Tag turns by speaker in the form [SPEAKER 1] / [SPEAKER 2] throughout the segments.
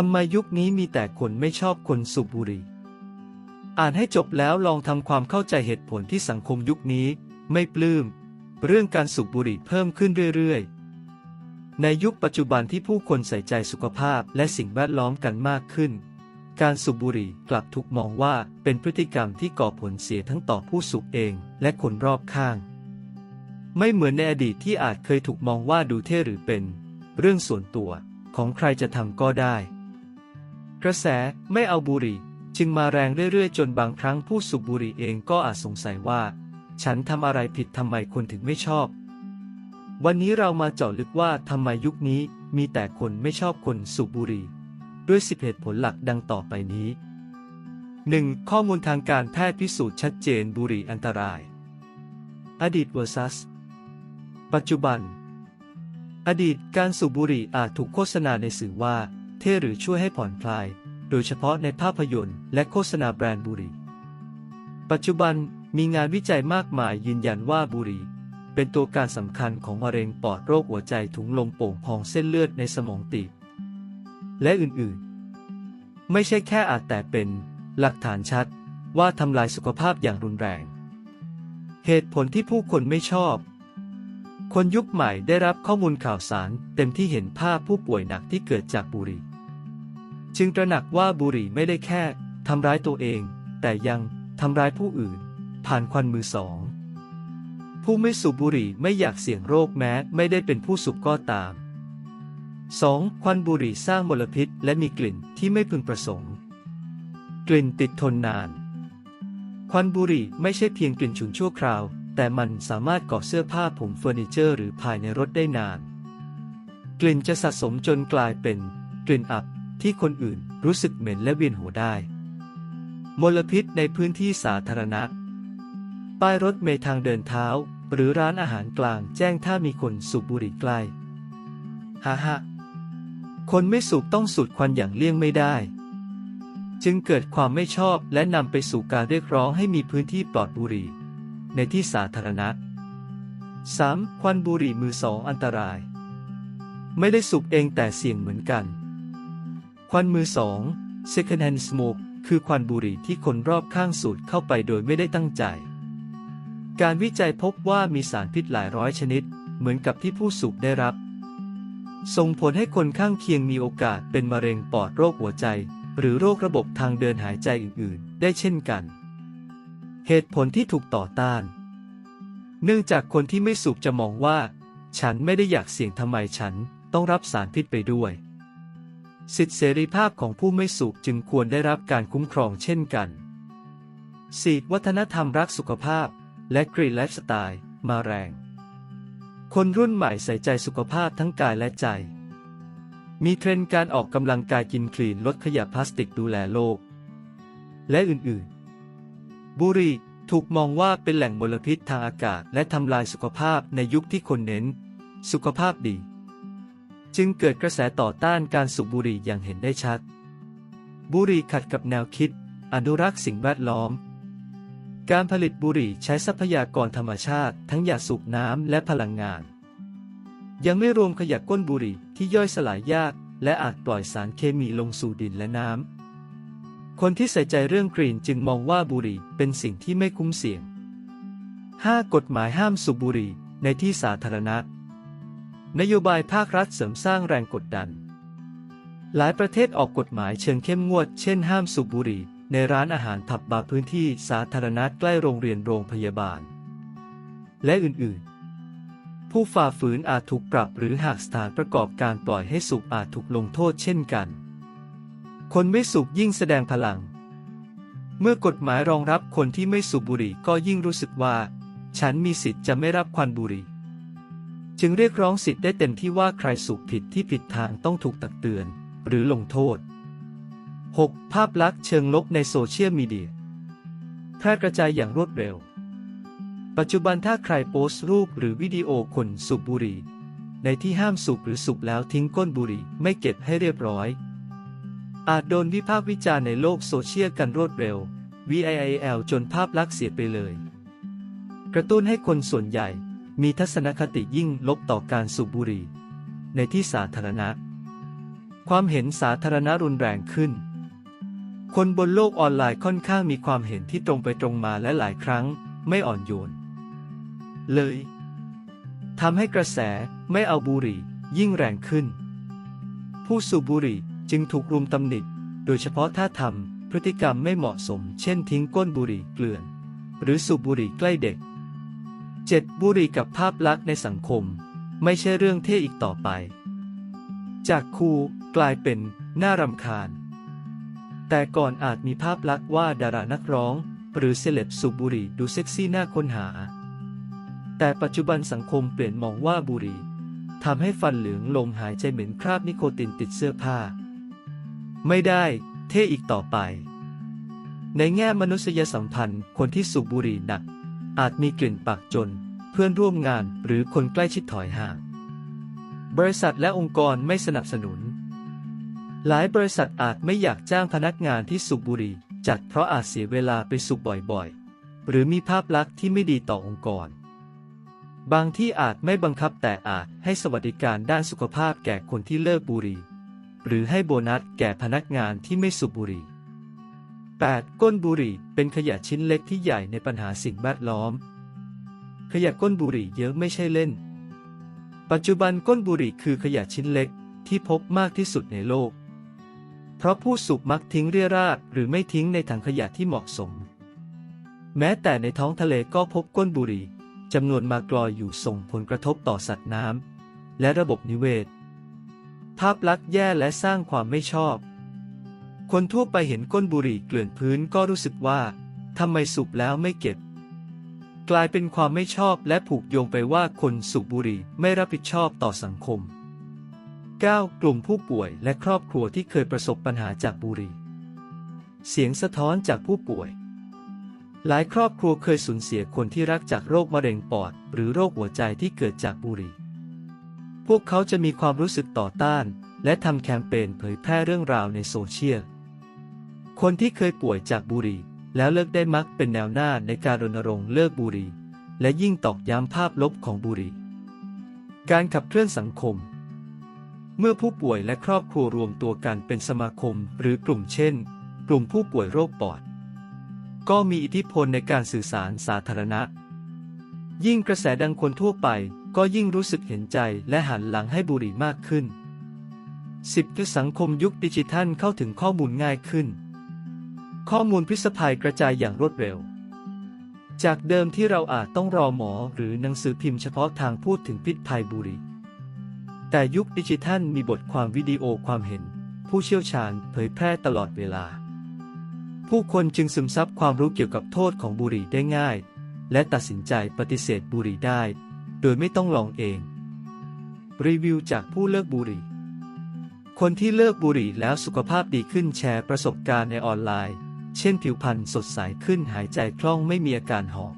[SPEAKER 1] ทำไมยุคนี้มีแต่คนไม่ชอบคนสูบบุหรี่ อ่านให้จบแล้วลองทำความเข้าใจเหตุผลที่สังคมยุคนี้ ไม่ปลื้ม เรื่องการสูบบุหรี่เพิ่มขึ้นเรื่อยๆ ในยุคปัจจุบันที่ผู้คนใส่ใจสุขภาพและสิ่งแวดล้อมกันมากขึ้น การสูบบุหรี่กลับถูกมองว่าเป็นพฤติกรรมที่ก่อผลเสียทั้งต่อผู้สูบเองและคนรอบข้าง ไม่เหมือนในอดีตที่อาจเคยถูกมองว่าดูเท่หรือเป็น เรื่องส่วนตัวของใครจะทำก็ได้ กระแสไม่เอาบุหรี่จึงมาแรงเรื่อยๆ จนบางครั้งผู้สูบบุหรี่เองก็อาจสงสัยว่า ฉันทำอะไรผิดทำไมคนถึงไม่ชอบ วันนี้เรามาเจาะลึกว่าทำไมยุคนี้มีแต่คนไม่ชอบคนสูบบุหรี่ด้วยสิบเหตุผลหลักดังต่อไปนี้ 1. ข้อมูลทางการแพทย์พิสูจน์ชัดเจนบุหรี่อันตราย อดีต vs ปัจจุบัน อดีตการสูบบุหรี่อาจถูกโฆษณาในสื่อว่า เท่หรือช่วยให้ผ่อนคลาย โดยเฉพาะในภาพยนตร์ และโฆษณาแบรนด์บุหรี่ ปัจจุบันมีงานวิจัยมากมายยืนยันว่าบุหรี่เป็นตัวการสำคัญของมะเร็งปอดโรคหัวใจถุงลมโป่งพองเส้นเลือดในสมองตีบและอื่นๆ ไม่ใช่แค่อาจแต่เป็นหลักฐานชัดว่าทำลายสุขภาพอย่างรุนแรง เหตุผลที่ผู้คนไม่ชอบ คนยุคใหม่ได้รับข้อมูลข่าวสารเต็มที่เห็นภาพผู้ป่วยหนักที่เกิดจากบุหรี่ จึงตระหนักว่าบุหรี่ไม่ได้แค่ทำร้ายตัวเอง แต่ยังทำร้ายผู้อื่น ผ่านควันมือสอง ผู้ไม่สูบบุหรี่ไม่อยากเสี่ยงโรคแม้ไม่ได้เป็นผู้สูบก็ตาม 2. ควันบุหรี่สร้างมลพิษและมีกลิ่นที่ไม่พึงประสงค์ กลิ่นติดทนนาน ควันบุหรี่ไม่ใช่เพียงกลิ่นฉุนชั่วคราว แต่มันสามารถก่อเสื้อผ้าผมเฟอร์นิเจอร์หรือภายในรถได้นาน กลิ่นจะสะสมจนกลายเป็น กลิ่นอับ ที่คนอื่นรู้สึกเหม็นและเวียนหัวได้ มลพิษในพื้นที่สาธารณะ ป้ายรถเมล์ทางเดินเท้า หรือร้านอาหารกลางแจ้งถ้ามีคนสูบบุหรี่ใกล้ฮ่าฮ่าคนไม่สูบต้องสูดควันอย่างเลี่ยงไม่ได้ จึงเกิดความไม่ชอบและนำไปสู่การเรียกร้องให้มีพื้นที่ปลอดบุหรี่ ในที่สาธารณะ 3. ควันบุหรี่มือสองอันตราย ไม่ได้สูบเองแต่เสี่ยงเหมือนกัน ควันมือสอง second hand smoke คือควันบุหรี่ที่คนรอบข้างสูดเข้าไปโดยไม่ได้ตั้งใจ การวิจัยพบว่ามีสารพิษหลายร้อยชนิด เหมือนกับที่ผู้สูบได้รับ ส่งผลให้คนข้างเคียงมีโอกาสเป็นมะเร็งปอดโรคหัวใจ หรือโรคระบบทางเดินหายใจอื่น ๆ ได้เช่นกัน เหตุผลที่ถูกต่อต้าน เนื่องจากคนที่ไม่สูบจะมองว่า ฉันไม่ได้อยากเสี่ยงทำไมฉันต้องรับสารพิษไปด้วย สิทธิเสรีภาพของผู้ไม่สูบจึงควรได้รับการคุ้มครองเช่นกัน 4. วัฒนธรรมรักสุขภาพ และกรีนไลฟ์สไตล์ มาแรง คนรุ่นใหม่ใส่ใจสุขภาพทั้งกายและใจ มีเทรนด์การออกกำลังกายกินคลีนลดขยะพลาสติกดูแลโลก และอื่นๆ บุหรี่ถูกมองว่าเป็นแหล่งมลพิษทางอากาศและทำลายสุขภาพในยุคที่คนเน้น สุขภาพดี จึงเกิดกระแสต่อต้านการสูบบุหรี่อย่างเห็นได้ชัด บุหรี่ขัดกับแนวคิด อนุรักษ์สิ่งแวดล้อม การผลิตบุหรี่ใช้ทรัพยากรธรรมชาติ ทั้งยาสูบน้ำและพลังงาน ยังไม่รวมขยะก้นบุหรี่ที่ย่อยสลายยาก และอาจปล่อยสารเคมีลงสู่ดินและน้ำ คนที่ใส่ใจเรื่องกรีนจึงมองว่าบุหรี่เป็นสิ่งที่ไม่คุ้มเสี่ยง 5. กฎหมายห้ามสูบบุหรี่ในที่สาธารณะ นโยบายภาครัฐเสริมสร้างแรงกดดัน หลายประเทศออกกฎหมายเชิงเข้มงวด เช่นห้ามสูบบุหรี่ ในร้านอาหารผับบาร์พื้นที่สาธารณะใกล้โรงเรียนโรงพยาบาล และอื่นๆ ผู้ฝ่าฝืนอาจถูกปรับหรือหากสถานประกอบการปล่อยให้สูบอาจถูกลงโทษเช่นกัน คนไม่สูบยิ่งแสดงพลัง เมื่อกฎหมายรองรับคนที่ไม่สูบบุหรี่ก็ยิ่งรู้สึกว่า ฉันมีสิทธิ์จะไม่รับควันบุหรี่ จึงเรียกร้องสิทธิ์ได้เต็มที่ว่าใครสูบผิดที่ผิดทางต้องถูกตักเตือน หรือลงโทษ 6. ภาพลักษณ์เชิงลบในโซเชียลมีเดียแพร่กระจายอย่างรวดเร็ว ปัจจุบันถ้าใครโพสต์รูปหรือวิดีโอคนสูบบุหรี่ในที่ห้ามสูบหรือสูบแล้วทิ้งก้นบุหรี่ไม่เก็บให้เรียบร้อย อาจโดนวิพากษ์วิจารณ์ในโลกโซเชียลกันรวดเร็ว VIL จนภาพลักษณ์เสียไปเลย กระตุ้นให้คนส่วนใหญ่ มีทัศนคติยิ่งลบต่อการสูบบุหรี่ในที่สาธารณะ ความเห็นสาธารณะรุนแรงขึ้น คนบนโลกออนไลน์ค่อนข้างมีความเห็นที่ตรงไปตรงมาและหลายครั้งไม่อ่อนโยน เลยทำให้กระแสไม่เอาบุหรี่ยิ่งแรงขึ้น ผู้สูบบุหรี่จึงถูกรุมตำหนิโดยเฉพาะถ้าทำพฤติกรรมไม่เหมาะสม เช่นทิ้งก้นบุหรี่เกลื่อน หรือสูบบุหรี่ใกล้เด็ก 7. บุหรี่กับภาพลักษณ์ในสังคม ไม่ใช่เรื่องเท่อีกต่อไป จากคูกลายเป็นน่ารำคาญ แต่ก่อนอาจมีภาพลักษณ์ว่าดารานักร้อง หรือเซเลบสูบบุหรี่ดูเซ็กซี่น่าค้นหา แต่ปัจจุบันสังคมเปลี่ยนมองว่าบุหรี่ทำให้ฟันเหลืองลมหายใจเหม็นคราบนิโคตินติดเสื้อผ้า ไม่ได้ เท่อีกต่อไป ในแง่มนุษยสัมพันธ์คนที่สูบบุหรี่หนัก อาจมีกลิ่นปากจน เพื่อนร่วมงานหรือคนใกล้ชิดถอยห่าง บริษัทและองค์กรไม่สนับสนุน หลายบริษัทอาจไม่อยากจ้างพนักงานที่สูบบุหรี่จัดเพราะอาจเสียเวลาไปสูบบ่อยๆ หรือมีภาพลักษณ์ที่ไม่ดีต่อองค์กร บางที่อาจไม่บังคับแต่อาจให้สวัสดิการด้านสุขภาพแก่คนที่เลิกบุหรี่หรือให้โบนัสแก่พนักงานที่ไม่สูบบุหรี่ 8. ก้นบุหรี่เป็นขยะชิ้นเล็กที่ใหญ่ในปัญหาสิ่งแวดล้อม ขยะก้นบุหรี่เยอะไม่ใช่เล่น ปัจจุบันก้นบุหรี่คือขยะชิ้นเล็กที่พบมากที่สุดในโลก เพราะผู้สูบมักทิ้งเรี่ยราดหรือไม่ทิ้งในถังขยะที่เหมาะสม แม้แต่ในท้องทะเลก็พบก้นบุหรี่จำนวนมากลอยอยู่ส่งผลกระทบต่อสัตว์น้ำและระบบนิเวศ ภาพลักษณ์แย่และสร้างความไม่ชอบ คนทั่วไปเห็นก้นบุหรี่เกลื่อนพื้นก็รู้สึกว่าทำไมสูบแล้วไม่เก็บ กลายเป็นความไม่ชอบและผูกโยงไปว่าคนสูบบุหรี่ไม่รับผิดชอบต่อสังคม 9. กลุ่มผู้ป่วยและครอบครัวที่เคยประสบปัญหาจากบุหรี่ เสียงสะท้อนจากผู้ป่วย หลายครอบครัวเคยสูญเสียคนที่รักจากโรคมะเร็งปอด หรือโรคหัวใจที่เกิดจากบุหรี่ พวกเขาจะมีความรู้สึกต่อต้าน และทำแคมเปญเผยแพร่เรื่องราวในโซเชียล คนที่เคยป่วยจากบุหรี่แล้วเลิกได้มักเป็นแนวหน้าในการรณรงค์เลิกบุหรี่และยิ่งตอกย้ำภาพลบของบุหรี่ การขับเคลื่อนสังคม เมื่อผู้ป่วยและครอบครัวรวมตัวกันเป็นสมาคมหรือกลุ่มเช่น กลุ่มผู้ป่วยโรคปอด ก็มีอิทธิพลในการสื่อสารสาธารณะ ยิ่งกระแสดังคนทั่วไปก็ยิ่งรู้สึกเห็นใจและหันหลังให้บุหรี่มากขึ้น 10 คือสังคมยุคดิจิทัลเข้าถึงข้อมูลง่ายขึ้น ข้อมูลพิษภัยกระจายอย่างรวดเร็ว จากเดิมที่เราอาจต้องรอหมอหรือหนังสือพิมพ์เฉพาะทางพูดถึงพิษภัยบุหรี่ แต่ยุคดิจิทัลมีบทความวิดีโอความเห็น ผู้เชี่ยวชาญเผยแพร่ตลอดเวลา ผู้คนจึงซึมซับความรู้เกี่ยวกับโทษของบุหรี่ได้ง่าย และตัดสินใจปฏิเสธบุหรี่ได้ โดยไม่ต้องลองเอง รีวิวจากผู้เลิกบุหรี่ คนที่เลิกบุหรี่แล้วสุขภาพดีขึ้นแชร์ประสบการณ์ในออนไลน์ เช่นผิวพรรณสดใสขึ้นหายใจคล่องไม่มีอาการหอบ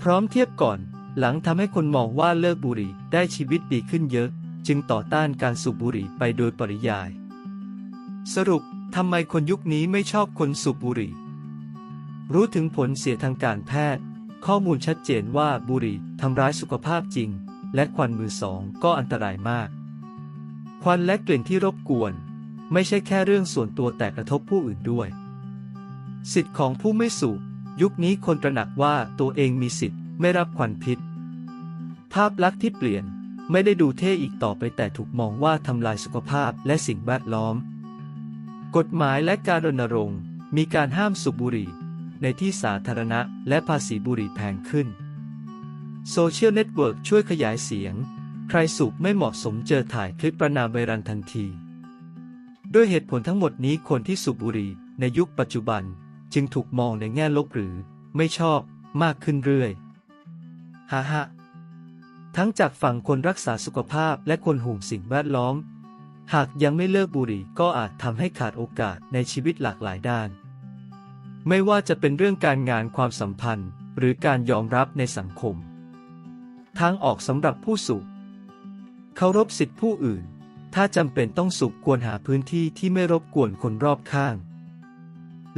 [SPEAKER 1] พร้อมเทียบก่อน หลังทำให้คนมองว่าเลิกบุหรี่ได้ชีวิตดีขึ้นเยอะ จึงต่อต้านการสูบบุหรี่ไปโดยปริยาย สรุปทำไมคนยุคนี้ไม่ชอบคนสูบบุหรี่ รู้ถึงผลเสียทางการแพทย์ ข้อมูลชัดเจนว่าบุหรี่ทำร้ายสุขภาพจริง และควันมือสองก็อันตรายมาก ควันและกลิ่นที่รบกวน ไม่ใช่แค่เรื่องส่วนตัวแต่กระทบผู้อื่นด้วย สิทธิ์ของผู้ไม่สูบยุคนี้คนตระหนักว่าตัวเองมีสิทธิ์ไม่รับควันพิษ ภาพลักษณ์ที่เปลี่ยนไม่ได้ดูเท่อีกต่อไปแต่ถูกมองว่าทำลายสุขภาพและสิ่งแวดล้อม กฎหมายและการรณรงค์ มีการห้ามสูบบุหรี่ ในที่สาธารณะและภาษีบุหรี่แพงขึ้นโซเชียลเน็ตเวิร์กช่วยขยายเสียง ใครสูบไม่เหมาะสมเจอถ่ายคลิปประนามไวรันทันที ด้วยเหตุผลทั้งหมดนี้คนที่สูบบุหรี่ในยุคปัจจุบัน จึงถูกมองในแง่ลบหรือไม่ชอบมากขึ้นเรื่อยฮ่าฮะทั้งจากฝั่งคนรักษาสุขภาพและคนห่วงสิ่งแวดล้อม หากยังไม่เลิกบุหรี่ก็อาจทำให้ขาดโอกาสในชีวิตหลากหลายด้าน ไม่ว่าจะเป็นเรื่องการงานความสัมพันธ์ หรือการยอมรับในสังคม ทางออกสำหรับผู้สูบเคารพสิทธิผู้อื่น ถ้าจำเป็นต้องสูบควรหาพื้นที่ที่ไม่รบกวนคนรอบข้าง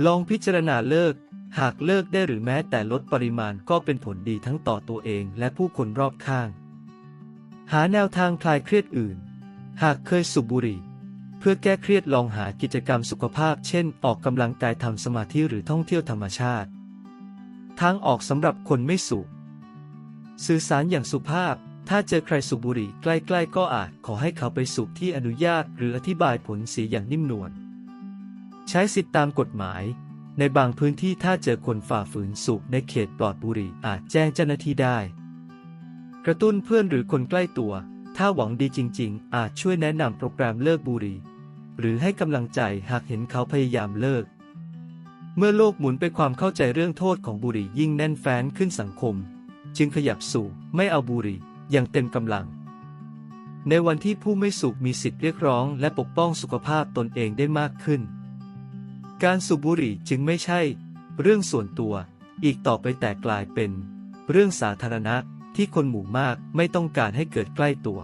[SPEAKER 1] ลองพิจารณาเลิก หากเลิกได้หรือแม้แต่ลดปริมาณก็เป็นผลดีทั้งต่อตัวเองและผู้คนรอบข้าง หาแนวทางคลายเครียดอื่น หากเคยสูบบุหรี่พพื่อแก้เครียดลองหากิจกรรมสุขภาพ เช่น ออกกำลังกายทำสมาธิหรือท่องเที่ยวธรรมชาติ ทางออกสำหรับคนไม่สูบสื่อสารอย่างสุภาพ ถ้าเจอใครสูบบุหรี่ใกล้ ๆ ก็อาจขอให้เขาไปสูบที่อนุญาต หรืออธิบายผลเสียอย่างนิ่มนวล ใช้สิทธิตามกฎหมาย ในบางพื้นที่ถ้าเจอคนฝ่าฝืนสูบในเขตปลอดบุหรี่อาจแจ้งเจ้าหน้าที่ได้ กระตุ้นเพื่อนหรือคนใกล้ตัว ถ้าหวังดีจริง ๆ อาจช่วยแนะนำโปรแกรมเลิกบุหรี่ หรือให้กำลังใจหากเห็นเขาพยายามเลิก เมื่อโลกหมุนไปความเข้าใจเรื่องโทษของบุหรี่ยิ่งแน่นแฟ้นขึ้นสังคม จึงขยับสู่ไม่เอาบุหรี่อย่างเต็มกำลังในวันที่ผู้ไม่สูบมีสิทธิ์เรียกร้องและปกป้องสุขภาพตนเองได้มากขึ้น การสูบบุหรี่จึงไม่ใช่ เรื่องส่วนตัว อีกต่อไปแต่กลายเป็น เรื่องสาธารณะที่คนหมู่มากไม่ต้องการให้เกิดใกล้ตัว